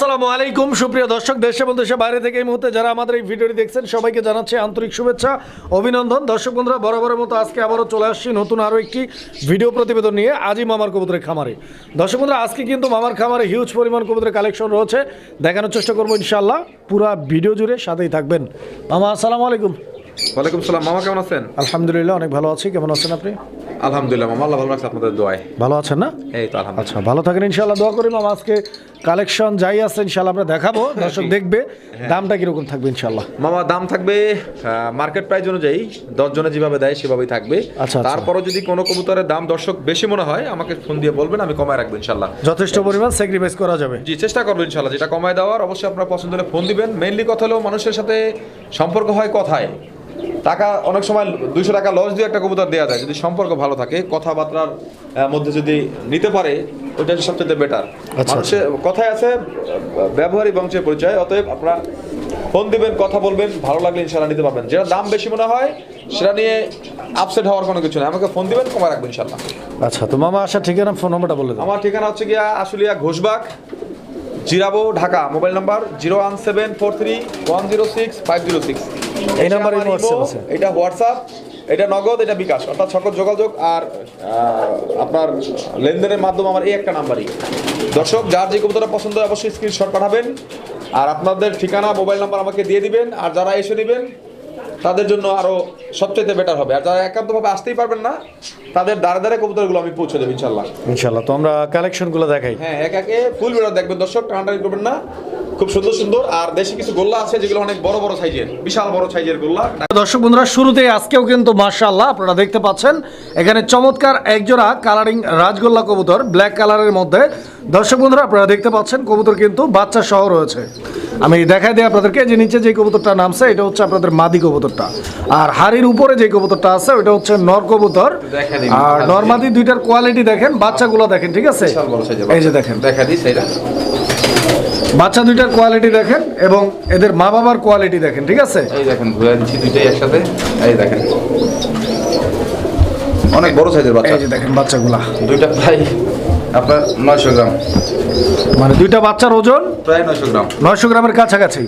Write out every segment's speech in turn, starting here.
আসসালামু আলাইকুম। সুপ্রিয় দর্শক দেশে এবং দেশের বাইরে থেকে এই মুহূর্তে যারা আমাদের এই ভিডিওটি দেখছেন সবাইকে জানাচ্ছি আন্তরিক শুভেচ্ছা অভিনন্দন। দর্শক বন্ধুরা বরাবরের মতো আজকে আবারও চলে আসছি নতুন আরও একটি ভিডিও প্রতিবেদন নিয়ে। আজই মামার কবুতরের খামারে। দর্শক বন্ধুরা আজকে কিন্তু মামার খামারে হিউজ পরিমাণ কবুতরের কালেকশন রয়েছে। দেখানোর চেষ্টা করব ইনশাল্লাহ পুরা ভিডিও জুড়ে সাথেই থাকবেন। মামা আসসালামু আলাইকুম। ওয়ালাইকুম সালাম। মামা কেমন আছেন? আলহামদুলিল্লাহ অনেক ভালো আছি। কেমন আছেন আপনি? আলহামদুলিল্লাহ মামা আল্লাহ ভালো রাখছে আপনাদের দোয়ায়। ভালো আছেন না? এই তো আলহামদুলিল্লাহ। আচ্ছা ভালো থাকেন ইনশাল্লাহ দোয়া করি মামা আজকে কালেকশন যাই আছে ইনশাল্লাহ আমরা দেখাবো। দর্শক দেখবে দামটা কীরকম থাকবে ইনশাল্লাহ মামা দাম থাকবে মার্কেট প্রাইস অনুযায়ী দশ জনে যেভাবে দেয় সেভাবেই থাকবে। আচ্ছা, আচ্ছা। তারপরও যদি কোনো কবুতরের দাম দর্শক বেশি মনে হয় আমাকে ফোন দিয়ে বলবেন আমি কমায় রাখব ইনশাল্লাহ যথেষ্ট পরিমাণ স্যাক্রিফাইস করা যাবে। জি চেষ্টা করব ইনশাল্লাহ যেটা কমায় দেওয়ার অবশ্যই আপনার পছন্দ হলে ফোন দিবেন। মেইনলি কথা হলো মানুষের সাথে সম্পর্ক হয় কথায়। টাকা অনেক সময় দুইশো টাকা লস দিয়ে একটা কবুতর দেওয়া যায়। যদি সম্পর্ক ভালো থাকে কথাবার্তার মধ্যে যদি নিতে পারে ওইটা সবচেয়ে বেটার আচ্ছা। মানুষের কথায় আছে আহ, ব্যবহারই বংশের পরিচয় অতএব আপনারা ফোন দিবেন কথা বলবেন ভালো লাগলে ইনশাল্লাহ নিতে পারবেন। যেটা দাম বেশি মনে হয় সেটা নিয়ে আপসেট হওয়ার কোনো কিছু নেই। আমাকে ফোন দিবেন কমায় রাখবেন ইনশাল্লাহ আচ্ছা তো মামা আসার ঠিকানা ফোন নম্বরটা বলে আমার ঠিকানা হচ্ছে গিয়া Ashulia Ghoshbag Zirabo Dhaka. Mobile number zero one seven four three one zero six five zero six. এই নাম্বারে আছে? এটা হোয়াটসঅ্যাপ এটা নগদ এটা বিকাশ। অর্থাৎ সকল যোগাযোগ আর আপনার লেনদেনের মাধ্যম আমার এই একটা নাম্বারই। দর্শক যার যে কবুতরটা পছন্দ হয় অবশ্যই স্ক্রিনশট পাঠাবেন। আর আপনাদের ঠিকানা মোবাইল নাম্বার আমাকে দিয়ে দিবেন। আর যারা এসে নেবেন তাদের জন্য আরও সবচেয়ে বেটার হবে। আর যারা একান্তভাবে আসতেই পারবেন না তাদের দাঁড়ে দাঁড়ে কবুতরগুলো আমি পৌঁছে দেবো ইনশাল্লাহ ইনশাল্লাহ তো আমরা কালেকশনগুলো দেখাই। হ্যাঁ এক একে ফুল ভিডিও দেখবেন। দর্শক টানাটানি করবেন না। খুব সুন্দর সুন্দর। আর দেশে কিছু গোল্লা আছে যেগুলো অনেক বড় বড় সাইজের বিশাল বড় সাইজের গোল্লা। দর্শক বন্ধুরা শুরুতেই আজকেও কিন্তু মার্শাল্লাহ আপনারা দেখতে পাচ্ছেন এখানে চমৎকার একজোড়া কালারিং রাজগোল্লা কবুতর ব্ল্যাক কালারের মধ্যে। দর্শক বন্ধুরা আপনারা দেখতে পাচ্ছেন কবুতর কিন্তু বাচ্চা সহ রয়েছে। আমি দেখাই দিই আপনাদেরকে যে নিচে যে কবুতরটা নামছে এটা হচ্ছে আপনাদের মাদি কবুতরটা। আর হাড়ির উপরে যে কবুতরটা আছে ওটা হচ্ছে নর কবুতর। আর নর্মাদি দুইটার কোয়ালিটি দেখেন বাচ্চাগুলো দেখেন ঠিক আছে? এই যে দেখেন। দেখা দিই সেইটা। বাচ্চা দুইটার কোয়ালিটি দেখেন এবং এদের মা বাবার কোয়ালিটি দেখেন ঠিক আছে? এই দেখেন ঘুরে দিচ্ছি দুইটাই একসাথে। এই দেখেন। অনেক বড় সাইজের বাচ্চা। এই যে দেখেন বাচ্চাগুলা। দুইটা প্রায় আপনার নয়শো গ্রাম। মানে দুইটা বাচ্চার ওজন প্রায় নয়শো গ্রাম। নয়শো গ্রামের কাছাকাছি।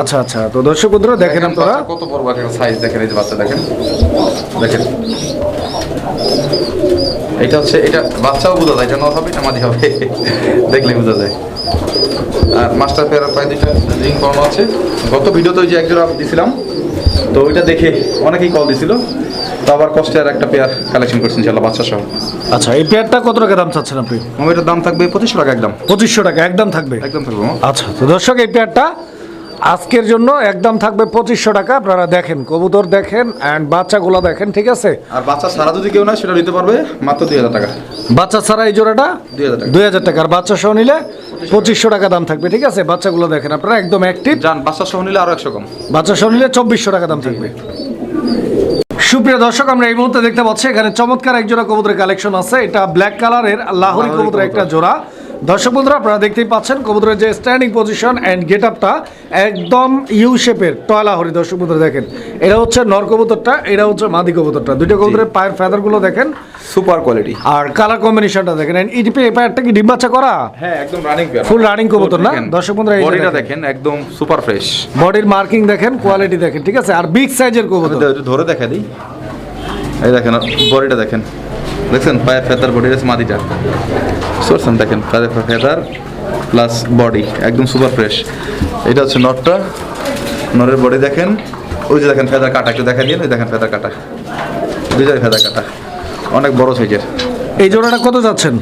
আচ্ছা আচ্ছা। তো দর্শক বন্ধুরা দেখেন আপনারা। কত বড় একটা সাইজ দেখেন এই যে বাচ্চা দেখেন। দেখেন। এটা হচ্ছে এটা বাচ্চাও বোঝা যায় এটা নর হবে এটা মাঝি হবে। দেখলে বোঝা যায়। আর মাস্টার পেয়ার প্রায় দুইটা রিং করানো আছে। গত ভিডিওতে ওই যে একজোড়া দিছিলাম তো ওইটা দেখে অনেকেই কল দিছিল। তো আবার কষ্টে আর একটা পেয়ার কালেকশন করছেন ইনশাল্লাহ বাচ্চা সহ। আচ্ছা এই পেয়ারটা কত টাকা দাম চাচ্ছেন আপনি? এটার দাম থাকবে পঁচিশশো টাকা একদম। পঁচিশশো টাকা একদম থাকবে? একদম থাকবে আচ্ছা তো দর্শক এই পেয়ারটা আজকের জন্য একদম থাকবে পঁচিশশো টাকা। আপনারা দেখেন কবুতর দেখেন অ্যান্ড বাচ্চাগুলো দেখেন ঠিক আছে? আর বাচ্চা ছাড়া যদি কেউ না সেটা নিতে পারবে মাত্র দুই হাজার টাকা। বাচ্চা ছাড়া এই জোড়াটা? দুই হাজার টাকা। আর বাচ্চা সহ নিলে পঁচিশশো টাকা দাম থাকবে ঠিক আছে? বাচ্চাগুলো দেখেন আপনারা একদম অ্যাক্টিভ যান বাচ্চা সহ নিলে আরও একশো কম। বাচ্চা সহ নিলে চব্বিশশো টাকা দাম থাকবে। সুপ্রিয় দর্শক আমরা এই মুহূর্তে দেখতে পাচ্ছি এখানে চমৎকার এক জোড়া কবুতরের কালেকশন আছে। এটা ব্ল্যাক কালারের লাহোরি লাহোরি কবুতরের একটা জোড়া। দর্শক বন্ধুরা আপনারা দেখতেই পাচ্ছেন কবুতরের যে স্ট্যান্ডিং পজিশন অ্যান্ড গেট আপটা একদম ইউ শেপের টয় লাহোরি দর্শক বন্ধুরা দেখেন এটা হচ্ছে নর কবুতরটা এটা হচ্ছে মাদি কবুতরটা। দুটো কবুতরের পায়ের ফেদারগুলো দেখেন। সুপার কোয়ালিটি আর কালার কম্বিনেশনটা দেখেন এন্ড ইটিপি এই পায়েরটা কি ডিম বাচ্চা করা? হ্যাঁ একদম রানিং পেয়ার Full running কবুতর না? দর্শক বন্ধুরা এই বডিটা দেখেন। দেখেন একদম সুপার ফ্রেশ বডির মার্কিং দেখেন কোয়ালিটি দেখেন ঠিক আছে? আর বিগ সাইজের কবুতর। ধরে দেখা দিই। এই দেখেন বডিটা দেখেন। দেখছেন পায়ের ফেদার বডি রয়েছে মাদিটা সরছেন দেখেন পায়ের ফেদার প্লাস বডি একদম সুপার ফ্রেশ এটা হচ্ছে নটটা। নরের বডি দেখেন। ওই যে দেখেন ফেদার কাটা একটু দেখা ওই দেখেন ফেদার কাটা। দুইটাই ফেদার কাটা। অনেক বড় সাইজের এই জোড়াটা কত যাচ্ছেন?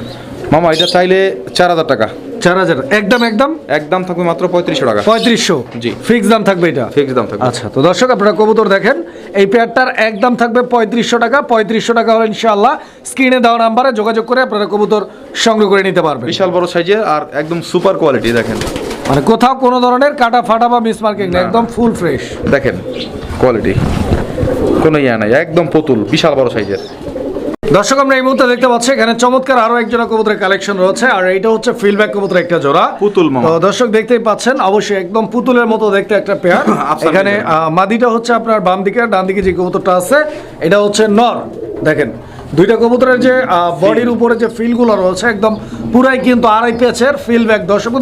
মামা এটা চাইলে চার হাজার টাকা। চার হাজার। একদম একদম? একদম থাকবে মাত্র পঁয়ত্রিশশো টাকা। পঁয়ত্রিশশো? জি। ফিক্স দাম থাকবে এটা? ফিক্স দাম থাকবে। আচ্ছা তো দর্শক আপনারা কবুতর দেখেন এই পেয়ারটার একদম থাকবে পঁয়ত্রিশশো টাকা। পঁয়ত্রিশশো টাকা হলে ইনশাআল্লাহ স্ক্রিনে দেওয়া নাম্বারে যোগাযোগ করে আপনারা কবুতর সংগ্রহ করে নিতে পারবেন। বিশাল বড় সাইজের আর একদম সুপার কোয়ালিটি দেখেন। মানে কোথাও কোনো ধরনের কাটা ফাটা বা মিস মার্কিং না একদম ফুল ফ্রেশ দেখেন কোয়ালিটি কোনো ইয়া নাই একদম পুতুল বিশাল বড় সাইজের। দর্শক আমরা এই মুহূর্তে দেখতে পাচ্ছি এখানে চমৎকার আরও এক জোড়া কবুতরের কালেকশন রয়েছে আর এইটা হচ্ছে ফিলব্যাক কবুতরের একটা জোড়া। পুতুল তো দর্শক দেখতেই পাচ্ছেন অবশ্যই একদম পুতুলের মতো দেখতে একটা পেয়ার এখানে মাদিটা হচ্ছে আপনার বাম দিকে ডান দিকে যে কবুতরটা আছে এটা হচ্ছে নর। দেখেন দুইটা কবুতরের যে বডির উপরে যে ফিলগুলো রয়েছে একদম পুরাই কিন্তু আড়াই পেঁচের ফিল ব্যাক দর্শক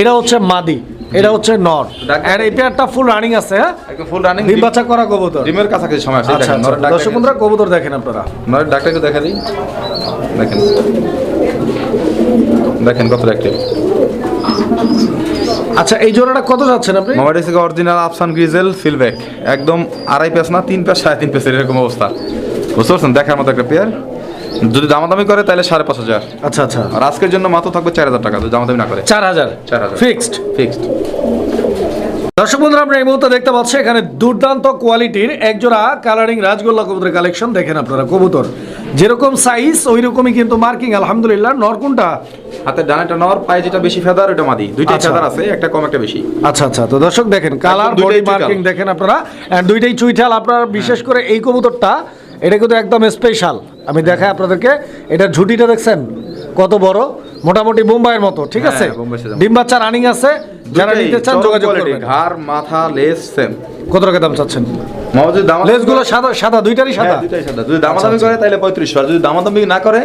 এটা হচ্ছে মাদি। এটা হচ্ছে নর। আর এই পেয়ারটা ফুল রানিং আছে হ্যাঁ? ফুল রানিং ডিম বাচ্চা করা কবুতর। ডিমের কাছাকাছি সময় আছে আচ্ছা দেখেন আচ্ছা দর্শক বন্ধুরা কবুতর দেখেন আপনারা। নরের ডাকটা একটু দেখা দিই। দেখেন। দেখেন কত অ্যাক্টিভ আচ্ছা এই জোড়াটা কত যাচ্ছেন আপনি? মোবাইল থেকে অরিজিনাল আফসান গ্রিজেল ফিলব্যাক একদম আড়াই পেস না তিন পেস সাড়ে তিন পেসের এরকম অবস্থা। বুঝতে পারছেন? দেখার মতো একটা পেয়ার যদি দামাদামি করে তাহলে সাড়ে পাঁচ হাজার। আচ্ছা আচ্ছা। আর আজকের জন্য মাত্র থাকবে চার হাজার টাকা যদি দামাদামি না করে। চার হাজার? চার হাজার। ফিক্সড? ফিক্সড। দর্শক বন্ধুরা আমরা এই মুহূর্তে দেখতে পাচ্ছি এখানে দুর্দান্ত কোয়ালিটির একজোড়া কালারিং রাজগোল্লা কবুতরের কালেকশন। দেখেন আপনারা কবুতর। যেরকম সাইজ ওই রকমই কিন্তু মার্কিং আলহামদুলিল্লাহ। নর কোনটা হাতে ডানাটা নর পায়ে যেটা বেশি ফেদার ওটা মাদি। দুইটাই আচ্ছা। ফেদার আছে একটা কম একটা বেশি। আচ্ছা আচ্ছা। তো দর্শক দেখেন কালার বডি মার্কিং দেখেন আপনারা। দুইটাই চুইঠাল। আপনারা বিশেষ করে এই কবুতরটা এটা কিন্তু একদম স্পেশাল আমি দেখাই আপনাদেরকে এটা ঝুটিটা দেখছেন? কত বড়? মোটামুটি মুম্বাইয়ের মতো ঠিক হ্যাঁ, আছে? সেরকম। ডিম বাচ্চা রানিং আছে যারা নিতে চান যোগাযোগ করবেন। ঘাড় মাথা লেস সেম কত টাকা দাম চাচ্ছেন? করে- সাদা সাদা দুইটারই সাদা? হ্যাঁ, দুইটাই সাদা। যদি দামাদামি আচ্ছা, করে তাহলে পঁয়ত্রিশশো। আর যদি দামাদামি না করে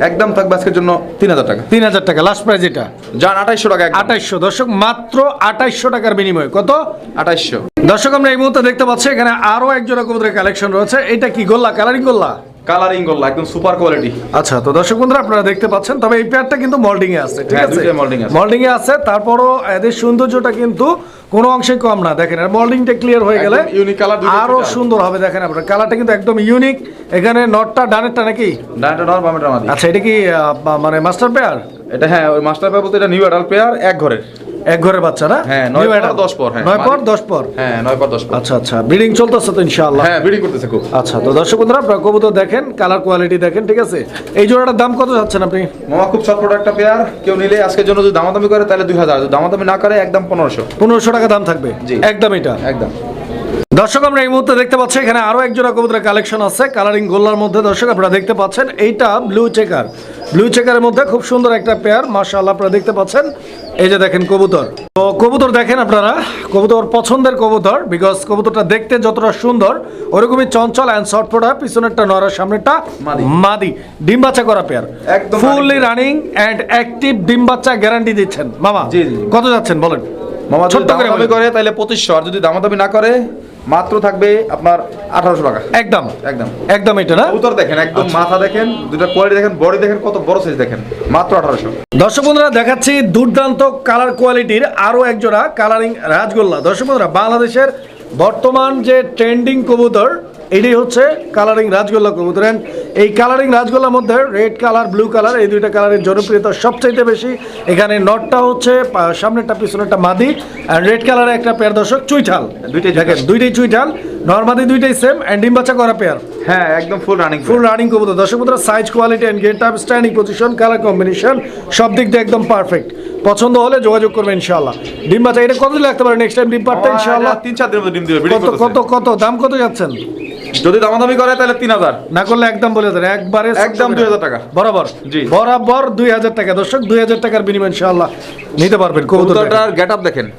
একদম থাকবে আজকের জন্য তিন হাজার টাকা। তিন হাজার টাকা লাস্ট প্রাইস এটা। যান আঠাইশশো টাকা একদম। আঠাইশশো দর্শক মাত্র আঠাইশশো টাকার বিনিময়ে। কত? আঠাইশশো। দর্শক আমরা এই মুহূর্তে দেখতে পাচ্ছি এখানে আরও একজোড়া কবুতরের কালেকশন রয়েছে। এটা কি গোল্লা কালারিং গোল্লা? কালারিং গোল্লা একদম সুপার কোয়ালিটি আচ্ছা তো দর্শক বন্ধুরা আপনারা দেখতে পাচ্ছেন তবে এই পেয়ারটা কিন্তু মল্ডিং এ আছে ঠিক হ্যাঁ, আছে। মল্ডিং এ তারপরও এদের সৌন্দর্যটা কিন্তু কোনো অংশে কম না। দেখেন আর মল্ডিংটা ক্লিয়ার হয়ে গেলে colour, দুইটাই আরও সুন্দর হবে দেখেন আপনারা। কালারটা কিন্তু একদম ইউনিক এখানে নটটা ডানেরটা নাকি? নর মাদি। আচ্ছা এটা কি মানে মাস্টার পেয়ার এটা হ্যাঁ ওই মাস্টার পেয়ার বলতে এটা নিউ অ্যাডাল্ট পেয়ার এক ঘরের। এক ঘরের বাচ্চা না? হ্যাঁ, নয় পর, দশ পর, হ্যাঁ। নয় পর দশ পর? হ্যাঁ নয় পর দশ পর। আচ্ছা আচ্ছা ব্রিডিং চলতেছে তো ইনশাআল্লাহ। হ্যাঁ বিডিং করতেছে খুব। আচ্ছা তো দর্শক বন্ধুরা আপনারা কবুতর দেখেন কালার কোয়ালিটি দেখেন ঠিক আছে? এই জোড়াটার দাম কত যাচ্ছেন আপনি? মামা খুব চটপট একটা পেয়ার কেউ নিলে আজকের জন্য যদি দামাদামি করে তাহলে দুই হাজার। যদি দামাদামি না করে একদম পনেরোশো। পনেরোশো টাকা দাম থাকবে? জি। একদম এটা? একদম। দর্শক আমরা এই মুহূর্তে দেখতে পাচ্ছি এখানে আরও এক জোড়া কবুতরের কালেকশন আছে কালারিং গোল্লার মধ্যে। দর্শক আপনারা দেখতে পাচ্ছেন এইটা ব্লু চেকার ব্লু চেকারের মধ্যে খুব সুন্দর একটা পেয়ার মাশাআল্লাহ আপনারা দেখতে পাচ্ছেন। এই যে দেখেন কবুতর। তো কবুতর দেখেন আপনারা কবুতর পছন্দের কবুতর বিকজ কবুতরটা দেখতে যতটা সুন্দর ওরকমই চঞ্চল অ্যান্ড শর্ট ফোটা পিছনেরটা নড়ার সামনেরটা মাদি। মাদি। ডিম বাচ্চা করা পেয়ার একদম ফুললি রানিং অ্যান্ড অ্যাক্টিভ ডিম বাচ্চা গ্যারান্টি দিচ্ছেন। মামা জি, জি। কত যাচ্ছেন বলেন? মামা ছোট্ট করে করে তাহলে পঁচিশশো। আর যদি দামাদামি না করে মাত্র থাকবে আপনার আঠারোশো টাকা। একদম। একদম। একদম এটা না? উত্তর দেখেন একদম মাথা দেখেন দুটা কোয়ালিটি দেখেন বডি দেখেন কত বড় সাইজ দেখেন মাত্র আঠারোশো। দর্শক বন্ধুরা দেখাচ্ছি দুর্দান্ত কালার কোয়ালিটির আরও একজোড়া কালারিং রাজগোল্লা। দর্শক বন্ধুরা বাংলাদেশের বর্তমান যে ট্রেন্ডিং কবুতর এটি হচ্ছে কালারিং রাজগোল্লা কবুতর। And এই কালারিং রাজগোল্লার মধ্যে রেড কালার ব্লু কালার এই দুইটা কালারের জনপ্রিয়তা সবচাইতে বেশি। এখানে নটটা হচ্ছে সামনেরটা পিছনেরটা মাদি। আর রেড কালারের একটা পেয়ার দর্শক চুইঠাল দুইটাই দেখেন দুইটাই চুইঠাল নর্মাদি দুইটাই সেম অ্যান্ড ডিম বাচ্চা করা পেয়ার হ্যাঁ একদম ফুল রানিং ফুল রানিং কবুতর। দর্শক বন্ধুরা size quality and get up standing position colour combination সব দিক দিয়ে একদম পারফেক্ট পছন্দ হলে যোগাযোগ করবেন ইনশাআল্লাহ। ডিম বাচ্চা এটা কত রাখতে পারে? নেক্সট টাইম ডিম পারতে ইনশাআল্লাহ। তিন চার দিনের মধ্যে ডিম দিবে। কত কত কত দাম কত যাচ্ছেন? যদি দামাদামি করে তাহলে তিন হাজার। না করলে একদম বলে দেন একবারে একদম 2000 টাকা। বরাবর। জি। বরাবর দুই হাজার টাকা। দর্শক দুই হাজার টাকার বিনিময় ইনশাআল্লাহ নিতে পারবেন কবুতর কবুতরটার গেট আপ দেখেন।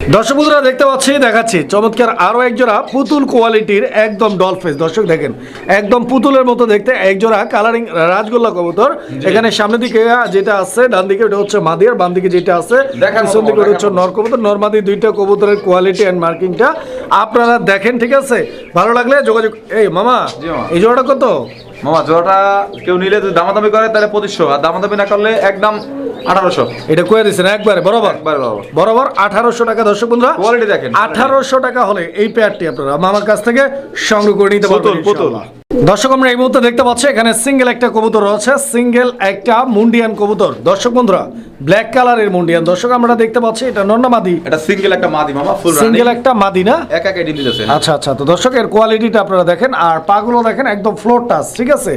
দর্শক বন্ধুরা দেখতে পাচ্ছি দেখাচ্ছি। চমৎকার আরও এক জোড়া পুতুল কোয়ালিটির একদম ডল ফেস দর্শক দেখেন একদম পুতুলের মতো দেখতে এক জোড়া কালারিং রাজগোল্লা কবুতর। এখানে সামনের দিকে যেটা আছে ডান দিকে ওটা হচ্ছে মাদি আর বাম দিকে যেটা আছে পিছন মতো, দিকে ওটা হচ্ছে নর কবুতর। নর্মাদি দুইটা কবুতরের কোয়ালিটি এন্ড মার্কিংটা আপনারা দেখেন ঠিক আছে? ভালো লাগলে যোগাযোগ এই মামা মামা। এই জোড়াটা কত? মামা জোড়াটা কেউ নিলে যদি দামাদামি করে তাহলে পঁচিশশো। আর দামাদামি না করলে একদম আঠারোশো। এটা কয়ে দিচ্ছেন একবারে বরাবর? বরাবর। আঠারোশো টাকা। দর্শক বন্ধুরা কোয়ালিটি দেখেন আঠারোশো টাকা হলে এই প্যাডটি আপনারা মামার কাছ থেকে সংগ্রহ করে নিতে পারবেন। দর্শক আমরা এই মুহূর্তে দেখতে পাচ্ছি এখানে সিঙ্গেল একটা কবুতর রয়েছে সিঙ্গেল একটা মুন্ডিয়ান কবুতর। দর্শক বন্ধুরা ব্ল্যাক কালারের মুন্ডিয়ান। দর্শক আমরা দেখতে পাচ্ছি এটা নন্নামাদি এটা সিঙ্গেল একটা মাদি মামা ফুল সিঙ্গেল একটা মাদি না? এক এক ডিম দিতেছে। আচ্ছা আচ্ছা তো দর্শকের কোয়ালিটিটা আপনারা দেখেন আর পাগুলো দেখেন একদম ফ্লোর টাচ ঠিক আছে?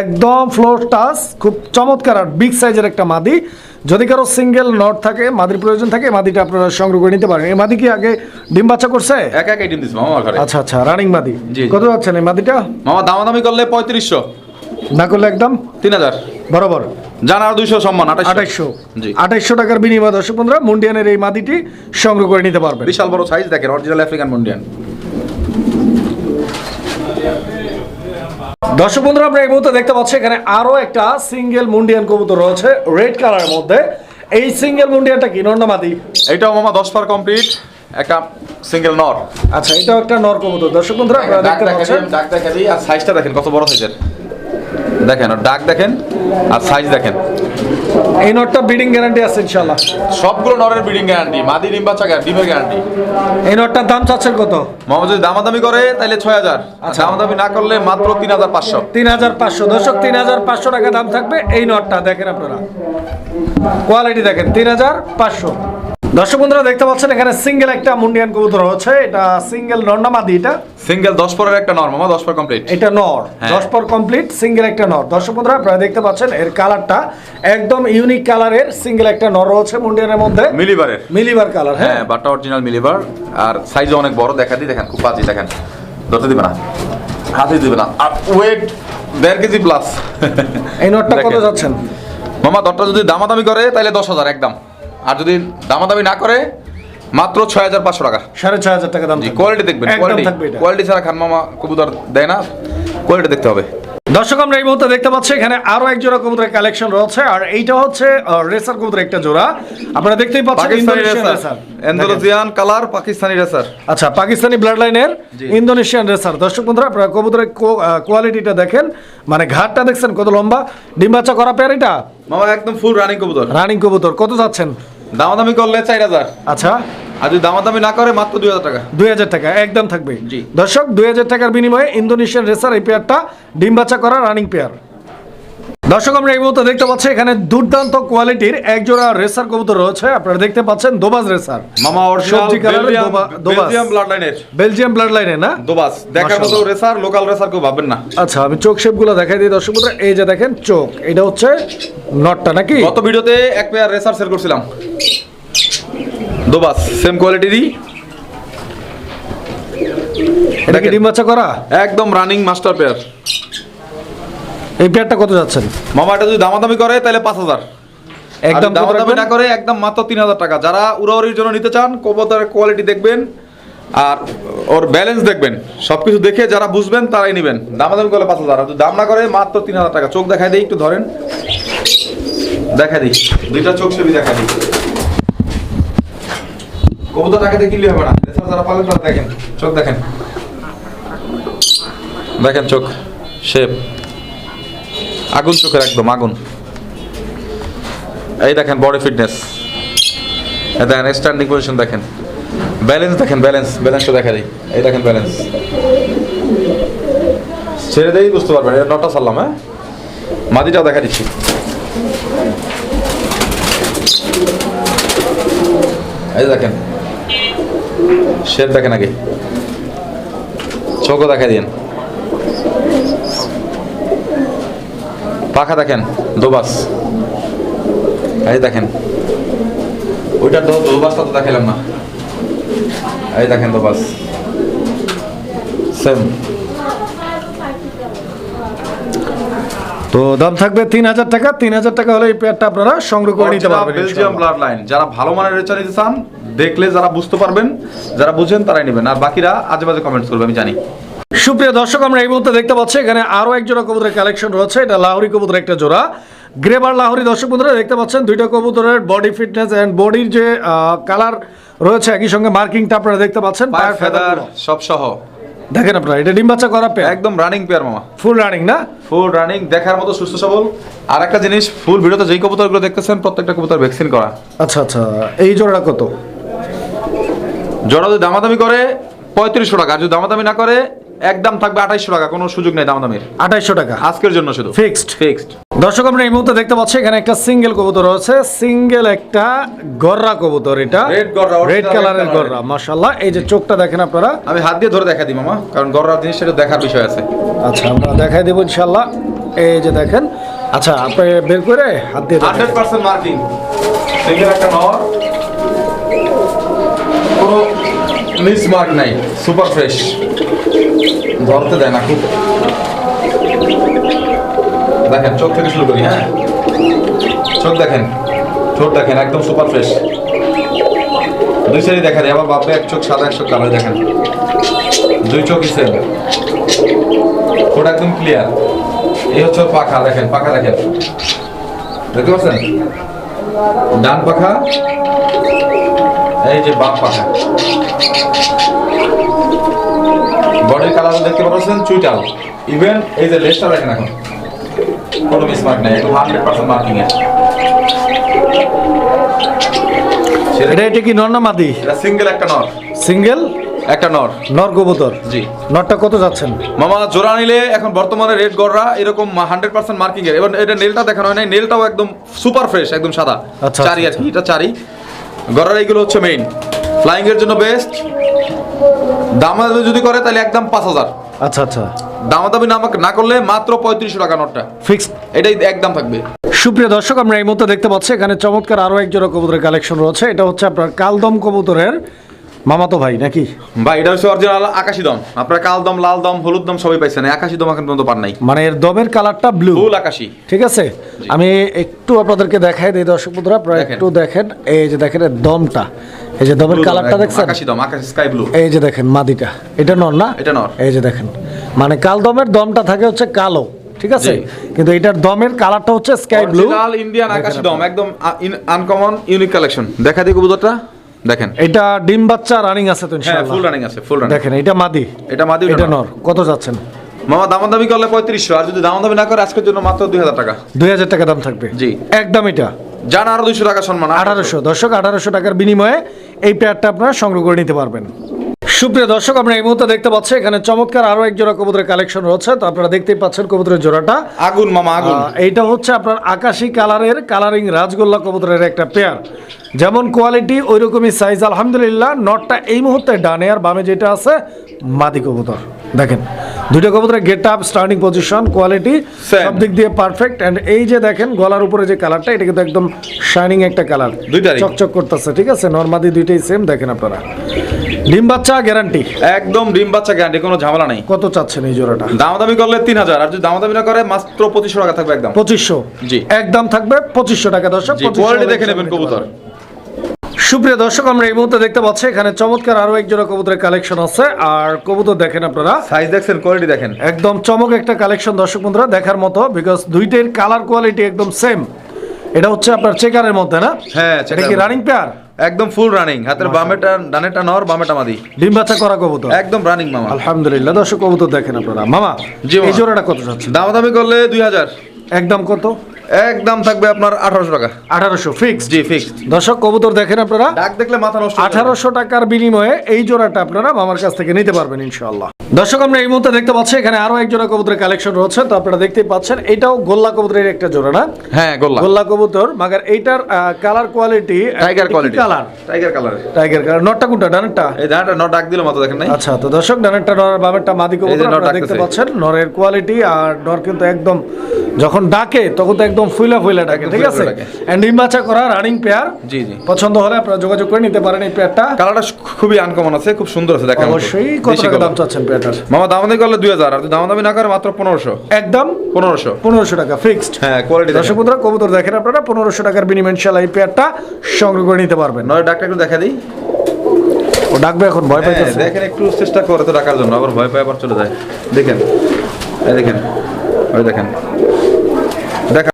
একদম ফ্লোর টাচ খুব চমৎকার আর বিগ সাইজের একটা মাদি। যদি কারও সিঙ্গেল নট থাকে মাদির প্রয়োজন থাকে মাদিটা আপনারা সংগ্রহ করে নিতে পারেন। এই মাদি কি আগে ডিম বাচ্চা করছে? এক এক ডিম দিচ্ছে মামা ঘরে। আচ্ছা আচ্ছা রানিং মাদি। জি, জি। কত যাচ্ছেন এই মাদিটা? মামা দামাদামি করলে পঁয়ত্রিশশো। না করলে একদম? তিন হাজার। বরাবর। জান আর দুইশো সম্মান আঠাশ আঠাইশশো জি। আঠাইশশো টাকার বিনিময় দর্শক বন্ধুরা মুন্ডিয়ানের এই মাদিটি সংগ্রহ করে নিতে পারবেন। বিশাল বড় সাইজ দেখেন অরিজিনাল আফ্রিকান মন্ডিয়ান দর্শক বন্ধুরা আমরা এই মুহূর্তে দেখতে পাচ্ছি এখানে আরও একটা সিঙ্গেল মুন্ডিয়ান কবুতর রয়েছে রেড কালারের মধ্যে। এই সিঙ্গেল মুন্ডিয়ানটা কি নর্নামাদি এটাও মামা দশ পার কমপ্লিট একটা সিঙ্গেল নর। আচ্ছা এটাও একটা নর কবুতর। দর্শক বন্ধুরা আপনারা দেখতে পাচ্ছেন। ডাক আর সাইজটা দেখেন কত বড় সাইজের দেখেন ওর ডাক দেখেন আর সাইজ দেখেন। এই নটটা ব্রিডিং গ্যারান্টি আছে ইনশাআল্লাহ। সবগুলো নরের ব্রিডিং গ্যারান্টি মাদি ডিম বাচ্চা গ্যারান্টি ডিমের গ্যারান্টি এই নটটার দাম চাচ্ছেন কত? মোহাম্মদ যদি দামাদামি করে তাহলে ছয় হাজার। আচ্ছা। দামাদামি না করলে মাত্র তিন হাজার পাঁচশো। তিন হাজার পাঁচশো। দর্শক তিন হাজার পাঁচশো টাকা দাম থাকবে এই নটটা। দেখেন আপনারা। কোয়ালিটি দেখেন তিন হাজার পাঁচশো। দর্শক বন্ধুরা দেখতে পাচ্ছেন এখানে সিঙ্গেল একটা মুন্ডিয়ান কবুতর হচ্ছে। এটা সিঙ্গেল নর্নামাদি এটা? সিঙ্গেল দশ পরের একটা নর মামা দশ পর কমপ্লিট এটা নর হ্যাঁ। দশ পর কমপ্লিট সিঙ্গেল একটা নর। দর্শক বন্ধুরা আপনারা দেখতে পাচ্ছেন এর কালারটা একদম ইউনিক কালারের সিঙ্গেল একটা নর রয়েছে মুন্ডিয়ানের মধ্যে। মিলিবারের। মিলিবার কালার হ্যাঁ? হ্যাঁ বাটা অরিজিনাল মিলিবার। আর সাইজও অনেক বড় দেখা দিই দেখেন খুব বাজি দেখেন। ধরতে দিবে না। হাতে দিবে না। আর ওয়েট দেড় কেজি প্লাস এই নটটা কত যাচ্ছেন? মামা দরটা যদি দামাদামি করে তাহলে দশ হাজার একদম। আর যদি দামাদামি না করে মাত্র ছয় হাজার পাঁচশো টাকা। সাড়ে ছয় হাজার টাকা দাম কোয়ালিটি দেখবেন কোয়ালিটি কোয়ালিটি ছাড়া খান মামা কবুতর দেয় না কোয়ালিটি দেখতে হবে। দর্শক আমরা এই মুহূর্তে দেখতে পাচ্ছি এখানে আরও এক জোড়া কবুতরের কালেকশন রয়েছে আর এইটা হচ্ছে রেসার কবুতরের একটা জোড়া। আপনারা দেখতেই পাচ্ছেন ইন্দোনেশিয়ান রেসার এন্ডোলজিয়ান কালার পাকিস্তানি রেসার আচ্ছা পাকিস্তানি ব্লাড লাইনের ইন্দোনেশিয়ান রেসার দর্শক বন্ধুরা আপনারা কবুতরের কোয়ালিটিটা দেখেন। মানে ঘাটটা দেখছেন কত লম্বা। ডিম বাচ্চা করা পেয়ার এটা? মামা একদম ফুল রানিং কবুতর। রানিং কবুতর। কত যাচ্ছেন? দামাদামি করলে চার হাজার। আচ্ছা। আর যদি দামাদামি না করে মাত্র দুই হাজার টাকা। দুই হাজার টাকা একদম থাকবে। জি। দর্শক দুই হাজার টাকার বিনিময়ে ইন্দোনেশিয়ান রেসার এই পেয়ারটা ডিম বাচ্চা করা রানিং পেয়ার দর্শক আমরা এই মুহূর্তে দেখতে পাচ্ছি এখানে দুর্দান্ত কোয়ালিটির এক জোড়া রেসার কবুতর রয়েছে। আপনারা দেখতে পাচ্ছেন দোবাজ রেসার। মামা অরিজিনাল সবজি বেলজিয়াম ব্লাড লাইনের বেলজিয়াম ব্লাড লাইনে না? দোবাস দেখার মতো রেসার লোকাল রেসার কেউ ভাববেন না। আচ্ছা আমি চোখ শেপগুলো দেখাই দিই দর্শক বন্ধুরা। এই যে দেখেন চোখ এটা হচ্ছে নটটা নাকি? গত ভিডিওতে এক পেয়ার রেসার সেল করছিলাম। দোবাস সেম কোয়ালিটিরই এটা কি। ডিম বাচ্চা করা? একদম রানিং মাস্টার পেয়ার এই পেয়ারটা কত যাচ্ছেন? মামা এটা যদি দামাদামি করে তাহলে পাঁচ হাজার। একদম দামাদামি না করে একদম মাত্র তিন হাজার টাকা। যারা উড়াউড়ির জন্য নিতে চান কবুতরের কোয়ালিটি দেখবেন আর ওর ব্যালেন্স দেখবেন। সবকিছু দেখে যারা বুঝবেন তারাই নেবেন। দামাদামি করলে পাঁচ হাজার। আর যদি দাম না করে মাত্র তিন হাজার টাকা। চোখ দেখাই দিই একটু ধরেন। দেখা দিই। দুইটা চোখ ছবি দেখা দিই। কবুতর তাকে দেখিলে হবে না। এছাড়া যারা পালেন তারা দেখেন। চোখ দেখেন। দেখেন চোখ। শেপ আগুন চোখের একদম আগুন এই দেখেন বডি ফিটনেস দেখেন স্ট্যান্ডিং পজিশন দেখেন। ব্যালেন্স দেখেন ব্যালেন্স ব্যালেন্সটা দেখা দিই এই দেখেন ব্যালেন্স ছেড়ে দেই, বুঝতে পারবেন, এটা নটা সারলাম হ্যাঁ? মাদিটাও দেখা দিচ্ছি। এই দেখেন শেপ দেখেন আগে। চোখও দেখা দিন পাখা দেখেন দোবাস। এই দেখেন ওইটা তো দোবাসটা তো দেখালাম না। এই দেখেন দোবাস। সেম তো দাম থাকবে তিন হাজার টাকা তিন হাজার টাকা হলে এই পেয়ারটা আপনারা সংগ্রহ করে নিতে পারবেন বেলজিয়াম। ব্লাড লাইন যারা ভালো মানের রেচা নিতে চান দেখলে যারা বুঝতে পারবেন যারা বুঝেন তারাই নেবেন। আর বাকিরা আজে বাজে কমেন্টস করবে আমি জানি। সুপ্রিয় দর্শক আমরা এই মুহূর্তে দেখতে পাচ্ছি এখানে আরও এক জোড়া কবুতরের কালেকশন রয়েছে। এটা লাহরি কবুতরের একটা জোড়া। গ্রেবার লাহরি দর্শক বন্ধুরা দেখতে পাচ্ছেন দুইটা কবুতরের বডি ফিটনেস এন্ড বডির যে কালার রয়েছে একই সঙ্গে মার্কিংটা আপনারা দেখতে পাচ্ছেন পায়ের ফেদার সব সহ। দেখেন আপনারা এটা ডিম বাচ্চা করা পেয়ার একদম রানিং পেয়ার মামা। ফুল রানিং না? ফুল রানিং দেখার মতো সুস্থ সবল। আর একটা জিনিস ফুল ভিডিওতে যেই কবুতরগুলো দেখতেছেন প্রত্যেকটা কবুতর ভ্যাকসিন করা। আচ্ছা আচ্ছা এই জোড়াটা কত? জোড়া যদি দামাদামি করে পঁয়ত্রিশশো টাকা। আর যদি দামাদামি না করে একদম থাকবে আঠাইশশো টাকা কোনো সুযোগ নেই দামাদামির। আঠাইশশো টাকা। আজকের জন্য শুধু। ফিক্সড ফিক্সড দর্শক আমরা এই মুহূর্তে দেখতে পাচ্ছি এখানে একটা সিঙ্গেল কবুতর রয়েছে। সিঙ্গেল একটা গররা কবুতর এটা। রেড গররা, রেড কালারের। গররা মাশাআল্লাহ। এই যে চোখটা দেখেন আপনারা। আমি হাত দিয়ে ধরে দেখা দিই মামা কারণ গররার জিনিসটা দেখার বিষয় আছে। আচ্ছা আমরা দেখাই দেবো ইনশাল্লাহ এই যে দেখেন আচ্ছা আপনি বের করে হাত দিয়ে দেখান। হান্ড্রেড পার্সেন্ট মার্কিং সিঙ্গেল একটা নর। কোনো মিস মার্ক নাই সুপার ফ্রেশ ধরতে দেয় না, খুব। দেখেন, চোখ থেকে শুরু করি হ্যাঁ? চোখ দেখেন, ঠোঁট দেখেন, একদম সুপার ফ্রেশ দুই সাইডে দেখেন আবার বাপে এক চোখ সাদা, এক চোখ কালো দেখেন। দুই চোখ সেম ঠোঁট একদম ক্লিয়ার এই হচ্ছে পাখা, দেখেন পাখা দেখেন। দেখতে পাচ্ছেন? ডান পাখা, এই যে বাপ পাখা। বডির কালার দেখতে পাচ্ছেন চুইটাল। ইভেন এই যে লেসটা দেখেন এখন। কোনো মিসমার্ক নাই একদম হান্ড্রেড পার্সেন্ট মার্কিং এ। এটা এটা কি নর না মাদি? এটা সিঙ্গেল একটা নর। সিঙ্গেল একটা নর। নর জি। নরটা কত যাচ্ছেন? মামা জোড়া নিলে এখন বর্তমানে রেড গড়রা এরকম হান্ড্রেড পার্সেন্ট মার্কিং এর। এবার এটা নেলটা দেখানো হয় নাই নেলটাও একদম সুপার ফ্রেশ একদম সাদা। আচ্ছা, চারি আর আচ্ছা, কি এটা চারি। গড়ার এইগুলো হচ্ছে মেইন ফ্লাইং এর জন্য বেস্ট দামাদামি যদি করে তাহলে একদম পাঁচ হাজার। আচ্ছা আচ্ছা। দামাদামি না না করলে মাত্র পঁয়ত্রিশশো টাকা নোটটা। ফিক্স এটাই একদম থাকবে। সুপ্রিয় দর্শক আমরা এই মুহূর্তে দেখতে পাচ্ছি এখানে চমৎকার আরও এক জোড়া কবুতরের কালেকশন রয়েছে। এটা হচ্ছে আপনার কালদম কবুতরের মামাতো ভাই নাকি? ভাই এটা হচ্ছে অরিজিনাল আকাশি দম। আপনার কাল দম লাল দম হলুদ দম সবাই পাইছেন। আকাশি দম এখন পর্যন্ত পান নাই। মানে এর দমের কালারটা ব্লু ফুল আকাশি। ঠিক আছে? আমি একটু আপনাদেরকে দেখাই দিই দর্শক বন্ধুরা আপনারা একটু দেখেন। এই যে দেখেন দমটা। এই যে দমের কালারটা দেখছেন? আকাশি দম আকাশি স্কাই ব্লু এই যে দেখেন মাদিটা। এটা নর না? এটা নর। এই যে দেখেন। মানে কাল দমের দমটা থাকে হচ্ছে কালো। ঠিক আছে? কিন্তু এটার দমের কালারটা হচ্ছে স্কাই ব্লু অরিজিনাল ইন্ডিয়ান আকাশি দম একদম আনকমন ইউনিক কালেকশন দেখা দিই কবুতরটা। দেখেন। এটা ডিম বাচ্চা রানিং আছে তো হ্যাঁ ইনশাআল্লাহ। ফুল রানিং আছে ফুল রানিং দেখেন এটা মাদি। এটা মাদি এটা নর। কত যাচ্ছেন? মামা দামাদামি করলে পঁয়ত্রিশশো আর যদি দামাদামি না করে আজকের জন্য মাত্র দুই হাজার টাকা। দুই হাজার টাকা দাম থাকবে। জি। একদম এটা। জান আরও দুইশো টাকা সম্মান। আঠারোশো। দর্শক আঠারোশো টাকার বিনিময়ে এই পেয়ারটা আপনারা সংগ্রহ করে নিতে পারবেন। সুপ্রিয় দর্শক আমরা এই মুহূর্তে দেখতে পাচ্ছি এখানে চমৎকার আরও এক জোড়া কবুতরের কালেকশন রয়েছে। তো আপনারা দেখতেই পাচ্ছেন কবুতরের জোড়াটা। আগুন মামা আগুন। এইটা হচ্ছে আপনার আকাশি কালারের কালারিং রাজগোল্লা কবুতরের একটা পেয়ার যেমন কোয়ালিটি ওই রকমই সাইজ আলহামদুলিল্লাহ নটটা এই মুহূর্তে ডানে আর বামে যেটা আছে মাদি কবুতর। দেখেন দুটো কবুতরের get up starting position quality সব দিক দিয়ে পারফেক্ট এন্ড এই যে দেখেন গলার উপরে যে কালারটা এটা কিন্তু একদম শাইনিং একটা কালার। দুইটারই। চকচক করতেছে ঠিক আছে? নর্মাদি দুইটাই সেম দেখেন আপনারা। ডিম বাচ্চা গ্যারান্টি একদম ডিম বাচ্চা গ্যারান্টি কোনো ঝামেলা নাই। কত চাচ্ছেন এই জোড়াটা? দামাদামি করলে তিন হাজার আর যদি দামাদামি না করে মাত্র পঁচিশশো টাকা থাকবে একদম। পঁচিশশো? জি। একদম থাকবে পঁচিশশো টাকা দর্শক কোয়ালিটি দেখে নেবেন কবুতর। সুপ্রিয় দর্শক আমরা এই মুহূর্তে দেখতে পাচ্ছি এখানে চমৎকার আরও এক জোড়া কবুতরের কালেকশন আছে। আর কবুতর দেখেন আপনারা। সাইজ দেখছেন কোয়ালিটি দেখেন। একদম চমক একটা কালেকশন দর্শক বন্ধুরা দেখার মতো বিকজ দুইটার কালার কোয়ালিটি একদম সেম এটা হচ্ছে আপনার চেকারের মধ্যে না? হ্যাঁ, এটা কি রানিং পেয়ার একদম ফুল রানিং হাতের বামেটা ডানেটা নর বামেটা মাদি। ডিম বাচ্চা করা কবুতর। একদম রানিং মামা। আলহামদুলিল্লাহ দর্শক কবুতর দেখেন আপনারা। মামা জি, এই জোড়াটা কত যাচ্ছে? দামাদামি করলে দুই হাজার। একদম কত? একদম থাকবে আপনার আঠারোশো টাকা। আঠারোশো ফিক্স জি ফিক্স দর্শক কবুতর দেখেন আপনারা। ডাক দেখলে মাথা নষ্ট। আঠারোশো টাকার বিনিময়ে এই জোড়াটা আপনারা মামার কাছ থেকে নিতে পারবেন ইনশাআল্লাহ। দর্শক আমরা এই মুহূর্তে দেখতে পাচ্ছি এখানে আরও এক জোড়া কবুতরের কালেকশন রয়েছে। তো আপনারা দেখতেই পাচ্ছেন এটাও গোল্লা কবুতরের একটা জোড়া না? হ্যাঁ গোল্লা। গোল্লা কবুতর মাগার এইটার colour quality tiger quality colour tiger colour tiger colour নটটা কোনটা ডানেরটা? এই ডানটা নট ডাক দিল মতো দেখেন নাই? আচ্ছা তো দর্শক ডানেরটা নর বামেরটা মাদি কবুতর আপনারা দেখতে পাচ্ছেন নরের কোয়ালিটি আর নর কিন্তু একদম যখন ডাকে তখন তো একদম ফুইলা ফুইলা ডাকে ঠিক আছে। এন্ড নির্বাচা করা রানিং পেয়ার জি জি। পছন্দ হলে আপনারা যোগাযোগ করে নিতে পারেন এই পেয়ারটা কালারটা খুবই আনকমন আছে খুব সুন্দর আছে দেখা অবশ্যই কত টাকা দাম চাচ্ছেন পেয়ারটার মামা দাম দামাদামি করলে দুই হাজার আর যদি দামাদামি না করে মাত্র পনেরোশো। একদম? পনেরোশো। পনেরোশো টাকা ফিক্সড হ্যাঁ কোয়ালিটি দর্শক বন্ধুরা কবুতর দেখেন আপনারা পনেরোশো টাকার বিনিময় ইনশাল্লাহ এই পেয়ারটা সংগ্রহ করে নিতে পারবেন। নয় ডাকটা একটু দেখা দিই। ও ডাকবে এখন ভয় হ্যাঁ, পাইতেছে। দেখেন একটু চেষ্টা করে তো ডাকার জন্য আবার ভয় পায় আবার চলে যায়। দেখেন এই দেখেন। ওই দেখেন। দেখা